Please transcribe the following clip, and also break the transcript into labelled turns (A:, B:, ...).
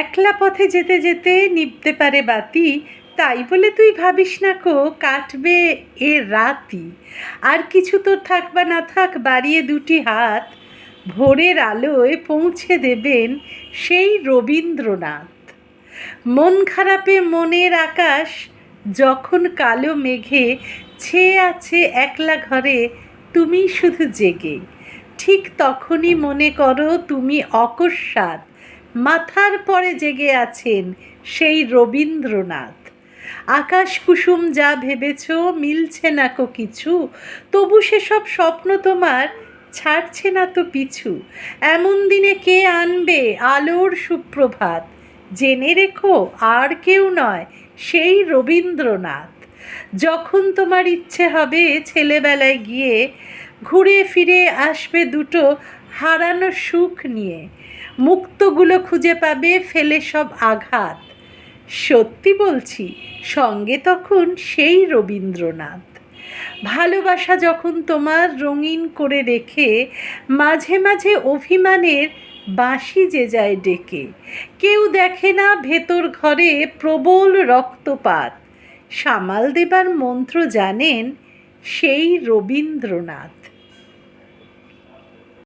A: একলা পথে যেতে যেতে নিভতে পারে বাতি, তাই বলে তুই ভাবিস না কো, কাটবে এ রাতি। আর কিছু তোর থাক বা না থাক, বাড়িয়ে দুটি হাত। ভোরের আলোয় পৌঁছে দেবেন সেই রবীন্দ্রনাথ। মন খারাপে মনের আকাশ, যখন কালো মেঘে ছেয়ে আছে একলা ঘরে, তুমি শুধু জেগে। ঠিক তখনই মনে করো তুমি অকস্মাৎ মাথার পরে জেগে আছেন সেই রবীন্দ্রনাথ। আকাশ কুসুম যা ভেবেছ মিলছে না কো কিছু, তবু সেসব স্বপ্ন তোমার ছাড়ছে না তো পিছু। এমন দিনে কে আনবে আলোর সুপ্রভাত? জেনে রেখো আর কেউ নয় সেই রবীন্দ্রনাথ। যখন তোমার ইচ্ছে হবে ছেলেবেলায় গিয়ে ঘুরে ফিরে আসবে দুটো হারানো সুখ নিয়ে। মুক্তগুলো খুঁজে পাবে, ফেলে সব আঘাত। সত্যি বলছি, সঙ্গে তখন সেই রবীন্দ্রনাথ। ভালোবাসা যখন তোমার রঙিন করে রেখে, মাঝে মাঝে অভিমানের বাঁশি যে যায় ডেকে। কেউ দেখে না ভেতর ঘরে প্রবল রক্তপাত। সামাল দেবার মন্ত্র জানেন সেই রবীন্দ্রনাথ।